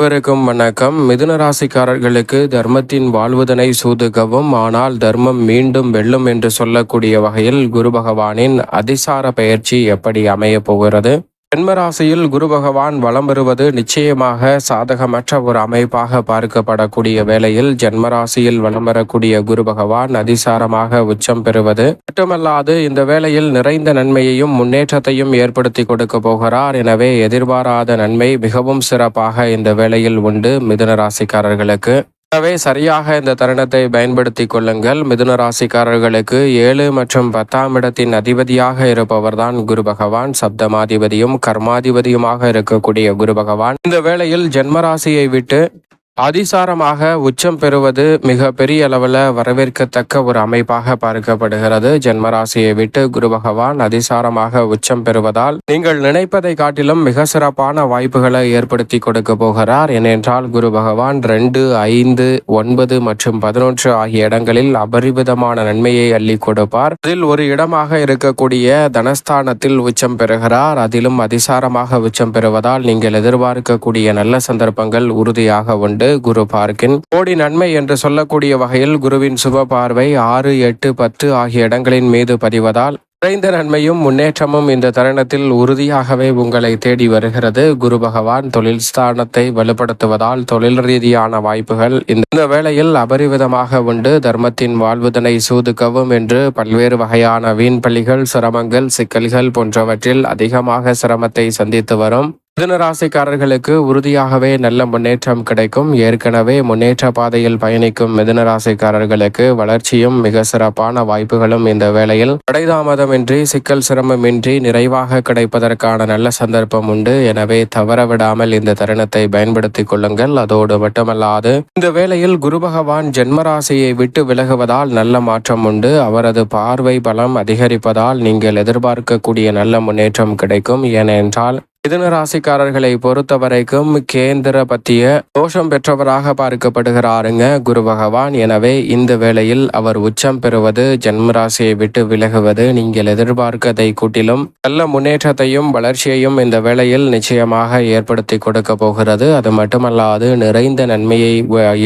அனைவருக்கும் வணக்கம். மிதுன ராசிக்காரர்களுக்கு தர்மத்தின் வாழ்வுதனை சூதுகவும் ஆனால் தர்மம் மீண்டும் வெல்லும் என்று சொல்லக்கூடிய வகையில் குரு பகவானின் அதிசார பயிற்சி எப்படி அமையப் போகிறது? ஜென்மராசியில் குரு பகவான் வலம் வருவது நிச்சயமாக சாதகமற்ற ஒரு அமைப்பாக பார்க்கப்படக்கூடிய வேளையில் ஜென்மராசியில் வலம் வரக்கூடிய குரு பகவான் அதிசாரமாக உச்சம் பெறுவது. மட்டுமல்லாது இந்த வேளையில் நிறைந்த நன்மையையும் முன்னேற்றத்தையும் ஏற்படுத்தி கொடுக்க போகிறார். எனவே எதிர்பாராத நன்மை மிகவும் சிறப்பாக இந்த வேளையில் உண்டு மிதுன ராசிக்காரர்களுக்கு. எனவே சரியாக இந்த தருணத்தை பயன்படுத்தி கொள்ளுங்கள். மிதுன ராசிக்காரர்களுக்கு ஏழு மற்றும் பத்தாம் இடத்தின் அதிபதியாக இருப்பவர்தான் குரு பகவான். சப்தமாதிபதியும் கர்மாதிபதியுமாக இருக்கக்கூடிய குரு பகவான். இந்த வேளையில் ஜென்மராசியை விட்டு அதிசாரமாக உச்சம் பெறுவது மிக பெரிய அளவில் வரவேற்கத்தக்க ஒரு அமைப்பாக பார்க்கப்படுகிறது. ஜென்மராசியை விட்டு குரு பகவான் அதிசாரமாக உச்சம் பெறுவதால் நீங்கள் நினைப்பதை காட்டிலும் மிக சிறப்பான வாய்ப்புகளை ஏற்படுத்தி கொடுக்க போகிறார். ஏனென்றால் குரு பகவான் ரெண்டு ஐந்து ஒன்பது மற்றும் பதினொன்று ஆகிய இடங்களில் அபரிவிதமான நன்மையை அள்ளி கொடுப்பார். அதில் ஒரு இடமாக இருக்கக்கூடிய தனஸ்தானத்தில் உச்சம் பெறுகிறார். அதிலும் அதிசாரமாக உச்சம் பெறுவதால் நீங்கள் எதிர்பார்க்கக்கூடிய நல்ல சந்தர்ப்பங்கள் உறுதியாக உண்டு. குரு பார்க்கின் கோடி நன்மை என்று சொல்லக்கூடிய வகையில் குருவின் சுப பார்வை ஆறு எட்டு பத்து ஆகிய இடங்களின் மீது பதிவதால் குறைந்த நன்மையும் முன்னேற்றமும் இந்த தருணத்தில் உறுதியாகவே உங்களை தேடி வருகிறது. குரு பகவான் தொழில் ஸ்தானத்தை வலுப்படுத்துவதால் தொழில் ரீதியான வாய்ப்புகள் இந்த வேளையில் அபரிவிதமாக உண்டு. தர்மத்தின் வாழ்வுதனை சூதுக்கவும் என்று பல்வேறு வகையான வீண்பள்ளிகள் சிரமங்கள் சிக்கல்கள் போன்றவற்றில் அதிகமாக சிரமத்தை சந்தித்து வரும் மிதனராசிக்காரர்களுக்கு உறுதியாகவே நல்ல முன்னேற்றம் கிடைக்கும். ஏற்கனவே முன்னேற்ற பாதையில் பயணிக்கும் மிதனராசிக்காரர்களுக்கு வளர்ச்சியும் மிக சிறப்பான வாய்ப்புகளும் இந்த வேளையில். தடைதாமதமின்றி சிக்கல் சிரமமின்றி நிறைவாக கிடைப்பதற்கான நல்ல சந்தர்ப்பம் உண்டு. எனவே தவறவிடாமல் இந்த தருணத்தை பயன்படுத்திக் கொள்ளுங்கள். அதோடு மட்டுமல்லாது இந்த வேளையில் குரு பகவான் ஜென்மராசியை விட்டு விலகுவதால் நல்ல மாற்றம் உண்டு. அவரது பார்வை பலம் அதிகரிப்பதால் நீங்கள் எதிர்பார்க்கக்கூடிய நல்ல முன்னேற்றம் கிடைக்கும். ஏனென்றால் மிதுன ராசிக்காரர்களை பொறுத்த வரைக்கும் கேந்திர பத்திய தோஷம் பெற்றவராக பார்க்கப்படுகிறாருங்க குரு பகவான். எனவே இந்த வேளையில் அவர் உச்சம் பெறுவது ஜென்ம ராசியை விட்டு விலகுவது நீங்கள் எதிர்பார்க்கதை கூட்டிலும் நல்ல முன்னேற்றத்தையும் வளர்ச்சியையும் இந்த வேளையில் நிச்சயமாக ஏற்படுத்தி கொடுக்க போகிறது. அது மட்டுமல்லாது நிறைந்த நன்மையை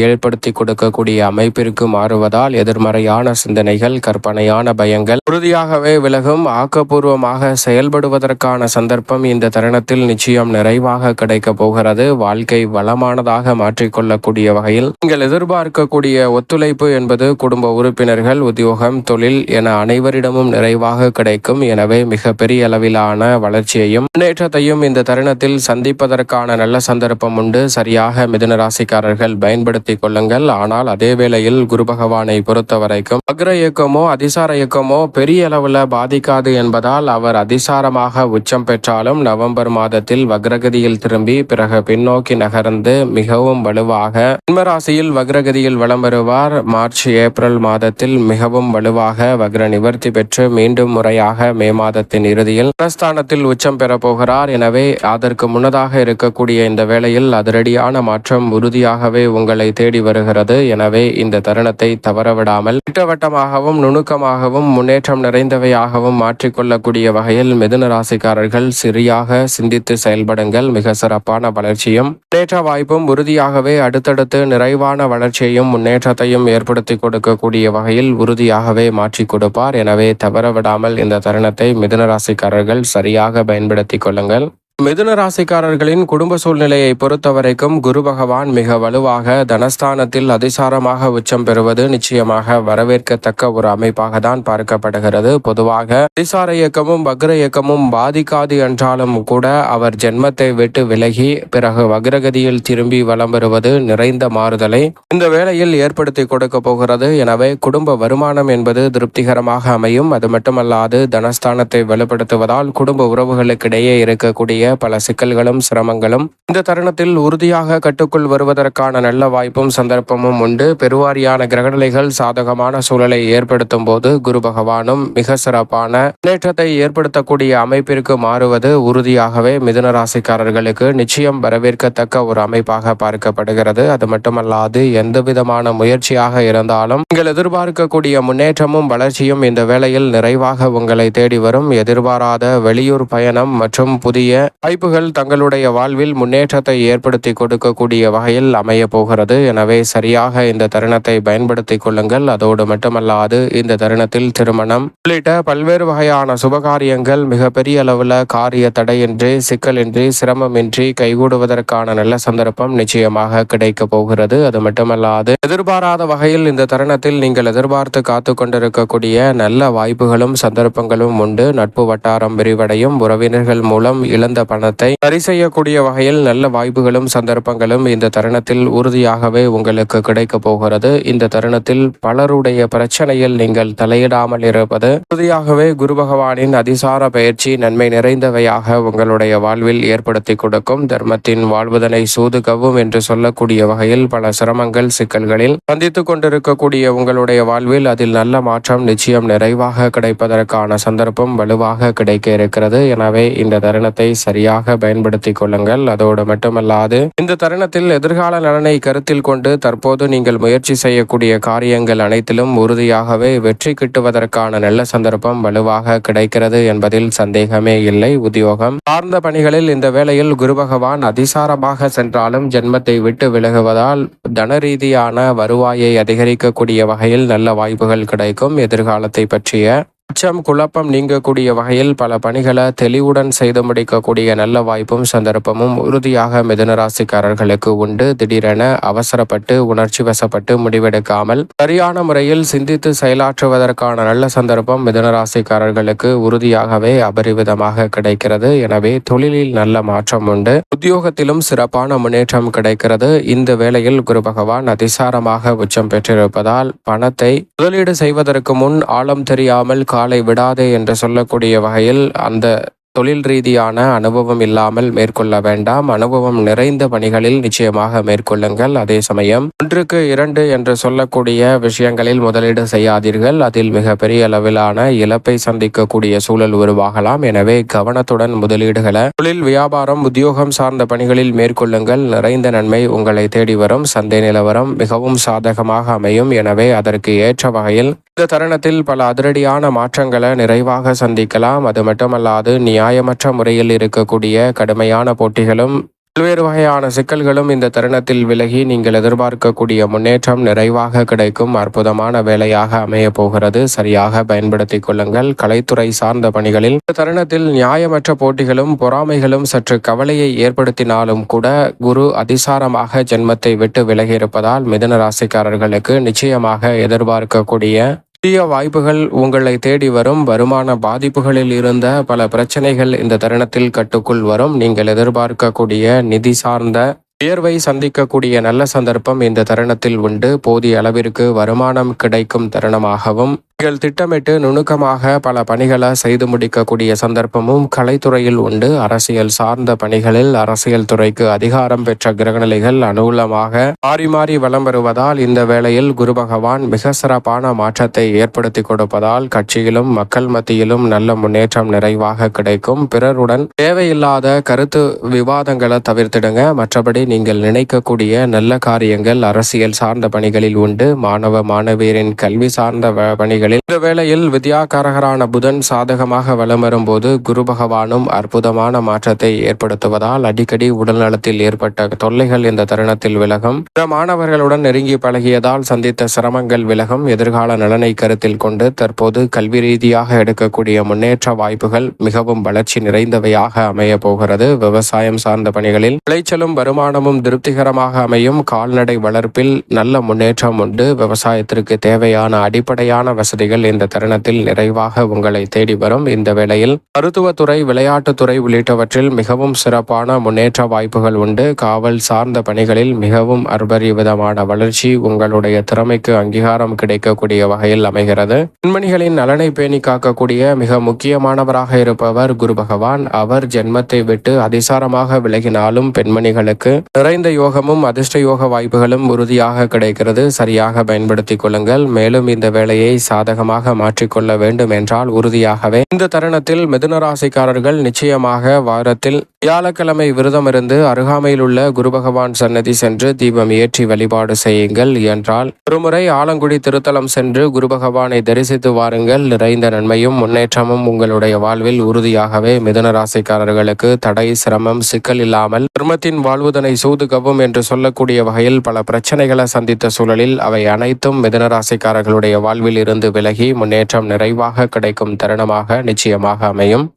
ஏற்படுத்தி கொடுக்கக்கூடிய அமைப்பிற்கு மாறுவதால் எதிர்மறையான சிந்தனைகள் கற்பனையான பயங்கள் உறுதியாகவே விலகும். ஆக்கப்பூர்வமாக செயல்படுவதற்கான சந்தர்ப்பம் இந்த தருணத்தில் காலத்தில் நிச்சயம் நிறைவாக கிடைக்க போகிறது. வாழ்க்கை வளமானதாக மாற்றிக்கொள்ளக்கூடிய வகையில் நீங்கள் எதிர்பார்க்கக்கூடிய ஒத்துழைப்பு என்பது குடும்ப உறுப்பினர்கள் உத்தியோகம் தொழில் என அனைவரிடமும் நிறைவாக கிடைக்கும். எனவே மிக பெரிய அளவிலான வளர்ச்சியையும் முன்னேற்றத்தையும் இந்த தருணத்தில் சந்திப்பதற்கான நல்ல சந்தர்ப்பம் உண்டு. சரியாக மிதுன ராசிக்காரர்கள் பயன்படுத்திக் கொள்ளுங்கள். ஆனால் அதே வேளையில் குரு பகவானை பொறுத்த வரைக்கும் அக்ர இயக்கமோ அதிசார இயக்கமோ பெரிய அளவில் பாதிக்காது என்பதால் அவர் அதிசாரமாக உச்சம் பெற்றாலும் நவம்பர் மாதத்தில் வக்ரகதியில் திரும்பி பிறகு பின்னோக்கி நகர்ந்து மிகவும் வலுவாக சிம்மராசியில் வக்ரகதியில் வலம் வருவார். மார்ச் ஏப்ரல் மாதத்தில் மிகவும் வலுவாக வக்ர நிவர்த்தி பெற்று மீண்டும் முறையாக மே மாதத்தின் இறுதியில் தனஸ்தானத்தில் உச்சம் பெறப்போகிறார் எனவே அதற்கு முன்னதாக இருக்கக்கூடிய இந்த வேளையில் அதிரடியான மாற்றம் உறுதியாகவே உங்களை தேடி வருகிறது. எனவே இந்த தருணத்தை தவறவிடாமல் திட்டவட்டமாகவும் நுணுக்கமாகவும் முன்னேற்றம் நிறைந்தவையாகவும் மாற்றிக்கொள்ளக்கூடிய வகையில் மிதுன ராசிக்காரர்கள் சிறியாக சிந்தித்து செயல்படுங்கள். மிக சிறப்பான வளர்ச்சியும் முன்னேற்ற வாய்ப்பும் உறுதியாகவே அடுத்தடுத்து நிறைவான வளர்ச்சியையும் முன்னேற்றத்தையும் ஏற்படுத்தி கொடுக்கக்கூடிய வகையில் உறுதியாகவே மாற்றி கொடுப்பார். எனவே தவறவிடாமல் இந்த தருணத்தை மிதுனராசிக்காரர்கள் சரியாக பயன்படுத்திக் கொள்ளுங்கள். மிதுன ராசிக்காரர்களின் குடும்ப சூழ்நிலையை பொறுத்தவரைக்கும் குரு பகவான் மிக வலுவாக தனஸ்தானத்தில் அதிசாரமாக உச்சம் பெறுவது நிச்சயமாக வரவேற்கத்தக்க ஒரு அமைப்பாக தான் பார்க்கப்படுகிறது. பொதுவாக அதிசார இயக்கமும் வக்ர இயக்கமும் பாதிக்காது என்றாலும் கூட அவர் ஜென்மத்தை விட்டு விலகி பிறகு வக்ரகதியில் திரும்பி வலம் வருவது நிறைந்த மாறுதலை இந்த வேளையில் ஏற்படுத்தி கொடுக்க போகிறது. எனவே குடும்ப வருமானம் என்பது திருப்திகரமாக அமையும். அது மட்டுமல்லாது தனஸ்தானத்தை வலுப்படுத்துவதால் குடும்ப உறவுகளுக்கிடையே இருக்கக்கூடிய பல சிக்கல்களும் சிரமங்களும் இந்த தருணத்தில் உறுதியாக கட்டுக்குள் வருவதற்கான நல்ல வாய்ப்பும் சந்தர்ப்பமும் உண்டு. பெருவாரியான கிரகநிலைகள் சாதகமான சூழலை ஏற்படுத்தும் போது குரு பகவானும் மிக சிறப்பான முன்னேற்றத்தை ஏற்படுத்தக்கூடிய அமைப்பிற்கு மாறுவது உறுதியாகவே மிதுன ராசிக்காரர்களுக்கு நிச்சயம் வரவேற்கத்தக்க ஒரு அமைப்பாக பார்க்கப்படுகிறது. அது மட்டுமல்லாது எந்த விதமான முயற்சியாக இருந்தாலும் நீங்கள் எதிர்பார்க்கக்கூடிய முன்னேற்றமும் வளர்ச்சியும் இந்த வேளையில் நிறைவாக உங்களை தேடி வரும். எதிர்பாராத வெளியூர் பயணம் மற்றும் புதிய வாய்ப்புகள் தங்களுடைய வாழ்வில் முன்னேற்றத்தை ஏற்படுத்தி கொடுக்கக்கூடிய வகையில் அமைய போகிறது. எனவே சரியாக இந்த தருணத்தை பயன்படுத்திக் கொள்ளுங்கள். அதோடு மட்டுமல்லாது இந்த தருணத்தில் திருமணம் உள்ளிட்ட பல்வேறு வகையான சுபகாரியங்கள் மிகப்பெரிய அளவில் காரிய தடையின்றி சிக்கலின்றி சிரமமின்றி கைகூடுவதற்கான நல்ல சந்தர்ப்பம் நிச்சயமாக கிடைக்க போகிறது. அது மட்டுமல்லாது எதிர்பாராத வகையில் இந்த தருணத்தில் நீங்கள் எதிர்பார்த்து காத்து கொண்டிருக்கக்கூடிய நல்ல வாய்ப்புகளும் சந்தர்ப்பங்களும் உண்டு. நட்பு வட்டாரம் விரிவடையும். உறவினர்கள் மூலம் இழந்த பணத்தை சரி செய்யக்கூடிய வகையில் நல்ல வாய்ப்புகளும் சந்தர்ப்பங்களும் இந்த தருணத்தில் உறுதியாகவே உங்களுக்கு கிடைக்க போகிறது. இந்த தருணத்தில் பலருடைய பிரச்சனையில் நீங்கள் தலையிடாமல் இருப்பது உறுதியாகவே குரு பகவானின் அதிசார பயிற்சி நன்மை நிறைந்தவையாக உங்களுடைய வாழ்வில் ஏற்படுத்தி கொடுக்கும். தர்மத்தின் வாழ்வதனை சூதுகவும் என்று சொல்லக்கூடிய வகையில் பல சிரமங்கள் சிக்கல்களில் சந்தித்துக் கொண்டிருக்கக்கூடிய உங்களுடைய வாழ்வில் அதில் நல்ல மாற்றம் நிச்சயம் நிறைவாக கிடைப்பதற்கான சந்தர்ப்பம் வலுவாக கிடைக்க இருக்கிறது. எனவே இந்த தருணத்தை சரியாக பயன்படுத்திக் கொள்ளுங்கள். அதோடு மட்டுமல்லாது இந்த தருணத்தில் எதிர்கால நலனை கருத்தில் கொண்டு தற்போது நீங்கள் முயற்சி செய்யக்கூடிய காரியங்கள் அனைத்திலும் உறுதியாகவே வெற்றி கிட்டுவதற்கான நல்ல சந்தர்ப்பம் வலுவாக கிடைக்கிறது என்பதில் சந்தேகமே இல்லை. உத்தியோகம் சார்ந்த பணிகளில் இந்த வேளையில் குரு பகவான் அதிசாரமாக சென்றாலும் ஜென்மத்தை விட்டு விலகுவதால் தன ரீதியான வருவாயை அதிகரிக்கக்கூடிய வகையில் நல்ல வாய்ப்புகள் கிடைக்கும். எதிர்காலத்தை பற்றிய அச்சம் குழப்பம் நீங்கக்கூடிய வகையில் பல பணிகளை தெளிவுடன் செய்து முடிக்கக்கூடிய நல்ல வாய்ப்பும் சந்தர்ப்பமும் உறுதியாக மிதுனராசிக்காரர்களுக்கு உண்டு. திடீரென அவசரப்பட்டு உணர்ச்சி வசப்பட்டு முடிவெடுக்காமல் சரியான முறையில் சிந்தித்து செயலாற்றுவதற்கான நல்ல சந்தர்ப்பம் மிதுனராசிக்காரர்களுக்கு உறுதியாகவே அபரிவிதமாக கிடைக்கிறது. எனவே தொழிலில் நல்ல மாற்றம் உண்டு. உத்தியோகத்திலும் சிறப்பான முன்னேற்றம் கிடைக்கிறது. இந்த வேளையில் குரு பகவான் அதிசாரமாக உச்சம் பெற்றிருப்பதால் பணத்தை முதலீடு செய்வதற்கு முன் ஆழம் தெரியாமல் காலை விடாதே என்று சொல்லக்கூடிய வகையில் அந்த தொழில் ரீதியான அனுபவம் இல்லாமல் மேற்கொள்ள வேண்டாம். அனுபவம் நிறைந்த பணிகளில் நிச்சயமாக மேற்கொள்ளுங்கள். அதே சமயம் ஒன்றுக்கு இரண்டு என்று சொல்லக்கூடிய விஷயங்களில் முதலீடு செய்யாதீர்கள். அதில் மிக பெரிய அளவிலான இழப்பை சந்திக்கக்கூடிய சூழல் உருவாகலாம். எனவே கவனத்துடன் முதலீடுகளை தொழில் வியாபாரம் உத்தியோகம் சார்ந்த பணிகளில் மேற்கொள்ளுங்கள். நிறைந்த நன்மை உங்களை தேடி வரும். சந்தை நிலவரம் மிகவும் சாதகமாக அமையும். எனவே அதற்கு ஏற்ற வகையில் இந்த தருணத்தில் பல அதிரடியான மாற்றங்களை நிறைவாக சந்திக்கலாம். அது மட்டுமல்லாது நியாயமற்ற முறையில் இருக்கக்கூடிய கடுமையான போட்டிகளும் பல்வேறு வகையான சிக்கல்களும் இந்த தருணத்தில் விலகி நீங்கள் எதிர்பார்க்கக்கூடிய முன்னேற்றம் நிறைவாக கிடைக்கும். அற்புதமான வேலையாக அமைய போகிறது. சரியாக பயன்படுத்திக் கொள்ளுங்கள். கலைத்துறை சார்ந்த பணிகளில் இந்த தருணத்தில் நியாயமற்ற போட்டிகளும் பொறாமைகளும் சற்று கவலையை ஏற்படுத்தினாலும் கூட குரு அதிசாரமாக ஜென்மத்தை விட்டு விலகி இருப்பதால் மிதன ராசிக்காரர்களுக்கு நிச்சயமாக எதிர்பார்க்கக்கூடிய புதிய வாய்ப்புகள் உங்களை தேடி வரும். வருமான பாதிப்புகளில் இருந்த பல பிரச்சனைகள் இந்த தருணத்தில் கட்டுக்குள் வரும். நீங்கள் எதிர்பார்க்கக்கூடிய நிதி சார்ந்த உயர்வை சந்திக்கக்கூடிய நல்ல சந்தர்ப்பம் இந்த தருணத்தில் உண்டு. போதிய அளவிற்கு வருமானம் கிடைக்கும் தருணமாகவும் நீங்கள் திட்டமிட்டு நுணுக்கமாக பல பணிகளை செய்து முடிக்கக்கூடிய சந்தர்ப்பமும் கலைத்துறையில் உண்டு. அரசியல் சார்ந்த பணிகளில் அரசியல் துறைக்கு அதிகாரம் பெற்ற கிரகநிலைகள் அனுகூலமாக மாறி மாறி வலம் வருவதால் இந்த வேளையில் குரு பகவான் மிக சிறப்பான மாற்றத்தை ஏற்படுத்தி கொடுப்பதால் கட்சியிலும் மக்கள் மத்தியிலும் நல்ல முன்னேற்றம் நிறைவாக கிடைக்கும். பிறருடன் தேவையில்லாத கருத்து விவாதங்களை தவிர்த்திடுங்க. மற்றபடி நீங்கள் நினைக்கக்கூடிய நல்ல காரியங்கள் அரசியல் சார்ந்த பணிகளில் உண்டு. மாணவ மாணவியரின் கல்வி சார்ந்த வ- ராசிகளில் இந்த வேளையில் வித்யாகாரகரான புதன் சாதகமாக வலம் வரும்போது குரு பகவானும் அற்புதமான மாற்றத்தை ஏற்படுத்துவதால் அடிக்கடி உடல்நலத்தில் ஏற்பட்ட தொல்லைகள் இந்த தருணத்தில் விலகும். பிற மாணவர்களுடன் நெருங்கி பழகியதால் சந்தித்த சிரமங்கள் விலகும். எதிர்கால நலனை கருத்தில் கொண்டு தற்போது கல்வி ரீதியாக எடுக்கக்கூடிய முன்னேற்ற வாய்ப்புகள் மிகவும் வளர்ச்சி நிறைந்தவையாக அமைய போகிறது. விவசாயம் சார்ந்த பணிகளில் விளைச்சலும் வருமானமும் திருப்திகரமாக அமையும். கால்நடை வளர்ப்பில் நல்ல முன்னேற்றம் உண்டு. விவசாயத்திற்கு தேவையான அடிப்படையான வசதிகள் இந்த தருணத்தில் நிறைவாக உங்களை தேடி வரும். இந்த வேளையில் மருத்துவத்துறை விளையாட்டுத்துறை உள்ளிட்டவற்றில் மிகவும் சிறப்பான முன்னேற்ற வாய்ப்புகள் உண்டு. காவல் சார்ந்த பணிகளில் மிகவும் அர்பரிவிதமான வளர்ச்சி உங்களுடைய திறமைக்கு அங்கீகாரம் கிடைக்கக்கூடிய வகையில் அமைகிறது. பெண்மணிகளின் நலனை பேணி காக்கக்கூடிய மிக முக்கியமானவராக இருப்பவர் குரு பகவான். அவர் ஜென்மத்தை விட்டு அதிசாரமாக விலகினாலும் பெண்மணிகளுக்கு நிறைந்த யோகமும் அதிர்ஷ்ட யோக வாய்ப்புகளும் உறுதியாக கிடைக்கிறது. சரியாக பயன்படுத்திக் கொள்ளுங்கள். மேலும் இந்த வேலையை சாதனை சாதகமாக மாற்றிக்கொள்ள வேண்டும் என்றால் உறுதியாகவே இந்த தருணத்தில் மிதுன ராசிக்காரர்கள் நிச்சயமாக வாரத்தில் வியாழக்கிழமை விரதமிருந்து அருகாமையில் உள்ள குரு பகவான் சன்னதி சென்று தீபம் ஏற்றி வழிபாடு செய்யுங்கள் என்றால் ஒருமுறை ஆலங்குடி திருத்தலம் சென்று குரு பகவானை தரிசித்து வாருங்கள். நிறைந்த நன்மையும் முன்னேற்றமும் உங்களுடைய வாழ்வில் உறுதியாகவே மிதுன ராசிக்காரர்களுக்கு தடை சிரமம் சிக்கல் இல்லாமல் தர்மத்தின் வாழ்வுதனை சூதுகவும் என்று சொல்லக்கூடிய வகையில் பல பிரச்சனைகளை சந்தித்த சூழலில் அவை அனைத்தும் மிதுன ராசிக்காரர்களுடைய வாழ்வில் இருந்து விலகி முன்னேற்றம் நிறைவாக கிடைக்கும் தருணமாக நிச்சயமாக அமையும்.